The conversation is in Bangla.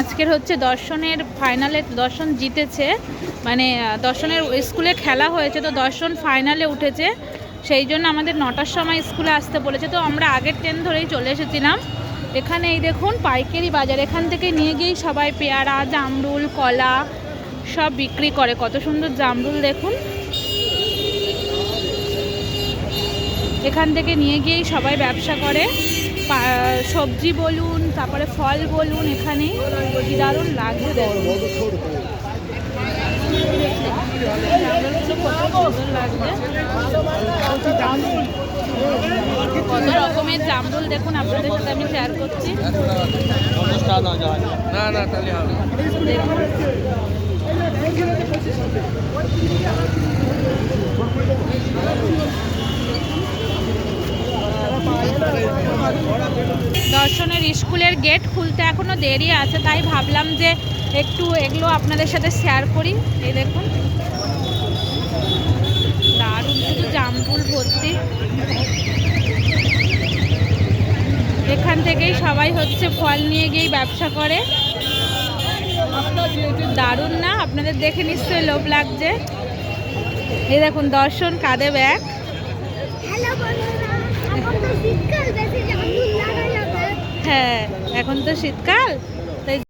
আজকের হচ্ছে দর্শনের ফাইনালে দর্শন জিতেছে। মানে দর্শনের স্কুলে খেলা হয়েছে, তো দর্শন ফাইনালে উঠেছে। সেই জন্য আমাদের নটার সময় স্কুলে আসতে বলেছে, তো আমরা আগের ট্রেন ধরেই চলে এসেছিলাম। এখানে এই দেখুন, পাইকারি বাজার, এখান থেকে নিয়ে গিয়েই সবাই পেয়ারা, জামরুল, কলা সব বিক্রি করে। কত সুন্দর জামরুল দেখুন। এখান থেকে নিয়ে গিয়েই সবাই ব্যবসা করে। সবজি বলুন তারপরে ফল বলুন এখানে কি দারুণ লাগছে জামরুলগুলো কত রকমের জামরুল দেখুন আপনাদের সাথে আমি শেয়ার করছি। না না তাহলে দেখুন। দর্শনের স্কুলের গেট খুলতে এখনও দেরি আছে, তাই ভাবলাম যে একটু এগুলো আপনাদের সাথে শেয়ার করি। এই দেখুন। দারুণ শুধু জামফুল ভর্তি। এখান থেকেই সবাই হচ্ছে ফল নিয়ে গিয়েই ব্যবসা করে। দারুণ না? আপনাদের দেখে নিশ্চয়ই লোভ লাগছে। এই দেখুন, দর্শন কাঁধে ব্যাগ হ্যালো বন্ধুরা এখন তো শীতকাল বেশি জামরুল লাগা যাবে হ্যাঁ এখন তো শীতকাল।